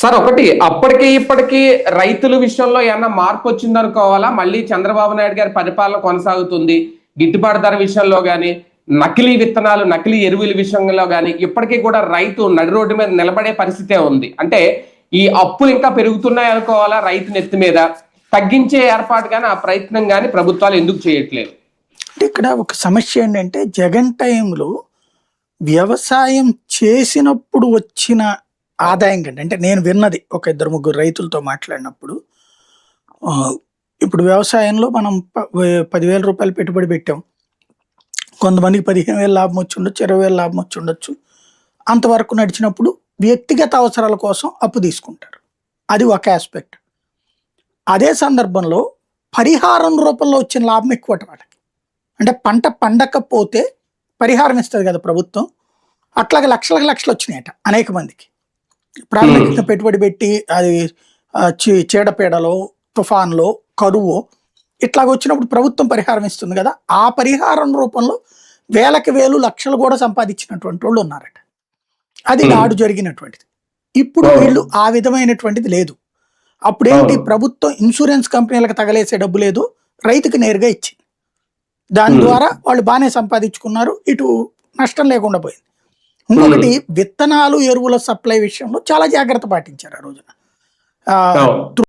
Sir ఒకటి అప్పటికి ఇప్పటికీ రైతుల విషయంలో ఏమన్నా మార్పు వచ్చిందనుకోవాలా? మళ్ళీ చంద్రబాబు నాయుడు గారి పరిపాలన కొనసాగుతుంది. గిట్టుబాటు ధర విషయంలో కానీ నకిలీ విత్తనాలు నకిలీ ఎరువుల విషయంలో కానీ ఇప్పటికీ కూడా రైతు నడి రోడ్డు మీద నిలబడే పరిస్థితే ఉంది. అంటే ఈ అప్పులు ఇంకా పెరుగుతున్నాయి అనుకోవాలా రైతు నెత్తి మీద? తగ్గించే ఏర్పాటు కానీ ఆ ప్రయత్నం కానీ ప్రభుత్వాలు ఎందుకు చేయట్లేదు? ఇక్కడ ఒక సమస్య ఏంటంటే జగన్ టైంలో వ్యవసాయం చేసినప్పుడు వచ్చిన ఆదాయం కంటే అంటే నేను విన్నది ఒక ఇద్దరు ముగ్గురు రైతులతో మాట్లాడినప్పుడు ఇప్పుడు వ్యవసాయంలో మనం ప- పదివేల రూపాయలు పెట్టుబడి పెట్టాం. కొంతమందికి పదిహేను వేలు లాభం వచ్చి ఉండొచ్చు ఇరవై వేలు లాభం వచ్చి ఉండొచ్చు అంతవరకు నడిచినప్పుడు వ్యక్తిగత అవసరాల కోసం అప్పు తీసుకుంటారు. అది ఒక ఆస్పెక్ట్ అదే సందర్భంలో పరిహారం రూపంలో వచ్చిన లాభం ఎక్కువ వాళ్ళకి. అంటే పంట పండకపోతే పరిహారం ఇస్తుంది కదా ప్రభుత్వం. అట్లాగే లక్షలకు లక్షలు వచ్చినాయట అనేక మందికి. ప్రాథమికంగా పెట్టుబడి పెట్టి అది చీడపీడలో తుఫాన్లో కరువు ఇట్లాగ వచ్చినప్పుడు ప్రభుత్వం పరిహారం ఇస్తుంది కదా ఆ పరిహారం రూపంలో వేలకి వేలు లక్షలు కూడా సంపాదించినటువంటి వాళ్ళు ఉన్నారట అది. నాడు జరిగినటువంటిది ఇప్పుడు. వీళ్ళు ఆ విధమైనటువంటిది లేదు అప్పుడేంటి. ప్రభుత్వం ఇన్సూరెన్స్ కంపెనీలకు తగలేసే డబ్బు లేదు రైతుకి నేరుగా ఇచ్చింది దాని. ద్వారా వాళ్ళు బాగానే సంపాదించుకున్నారు ఇటు నష్టం లేకుండా పోయింది ఇంకొకటి విత్తనాలు ఎరువుల సప్లై విషయంలో చాలా జాగ్రత్త పాటించారు ఆ రోజున.